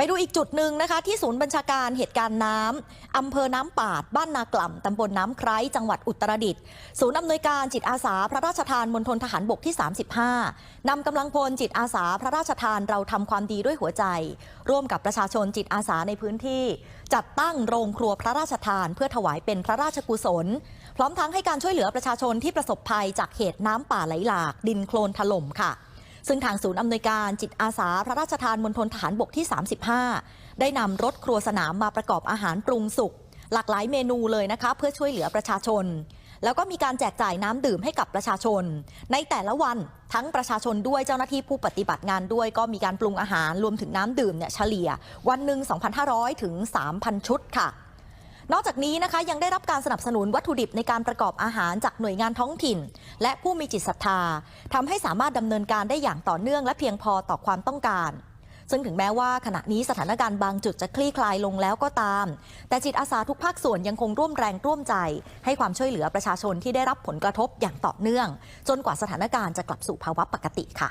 ไปดูอีกจุดหนึ่งนะคะ ที่ศูนย์บัญชาการเหตุการณ์น้ำอำเภอน้ำปาด บ้านนากล่ำตำบลน้ำไคร้จังหวัดอุตรดิตถ์ศูนย์อำนวยการจิตอาสาพระราชทานมณฑลทหารบกที่ 35 นำกำลังพลจิตอาสาพระราชทานเราทำความดีด้วยหัวใจ ร่วมกับประชาชนจิตอาสาในพื้นที่ จัดตั้งโรงครัวพระราชทานเพื่อถวายเป็นพระราชกุศล พร้อมทั้งให้การช่วยเหลือประชาชนที่ประสบภัยจากเหตุน้ำป่าไหลหลาก ดินโคลนถล่มค่ะ ซึ่งทางศูนย์อำนวยการจิตอาสาพระราชทานมณฑลทหารบกที่ 35 ได้นำรถครัวสนามมาประกอบอาหารปรุงสุกหลากหลายเมนูเลยนะคะเพื่อช่วยเหลือประชาชน แล้วก็มีการแจกจ่ายน้ำดื่มให้กับประชาชน ในแต่ละวันทั้งประชาชนด้วยเจ้าหน้าที่ผู้ปฏิบัติงานด้วย ก็มีการปรุงอาหารรวมถึงน้ำดื่มเนี่ยเฉลี่ย วันหนึ่ง2,500 ถึง 3,000 ชุดค่ะ นอกจากนี้นะคะยังได้รับการสนับสนุนวัตถุดิบในการประกอบอาหารจากหน่วยงานท้องถิ่น และผู้มีจิตศรัทธาทำให้สามารถดำเนินการได้อย่างต่อเนื่องและเพียงพอต่อความต้องการ ซึ่งถึงแม้ว่าขณะนี้สถานการณ์บางจุดจะคลี่คลายลงแล้วก็ตาม แต่จิตอาสาทุกภาคส่วนยังคงร่วมแรงร่วมใจ ให้ความช่วยเหลือประชาชนที่ได้รับผลกระทบอย่างต่อเนื่อง จนกว่าสถานการณ์จะกลับสู่ภาวะปกติค่ะ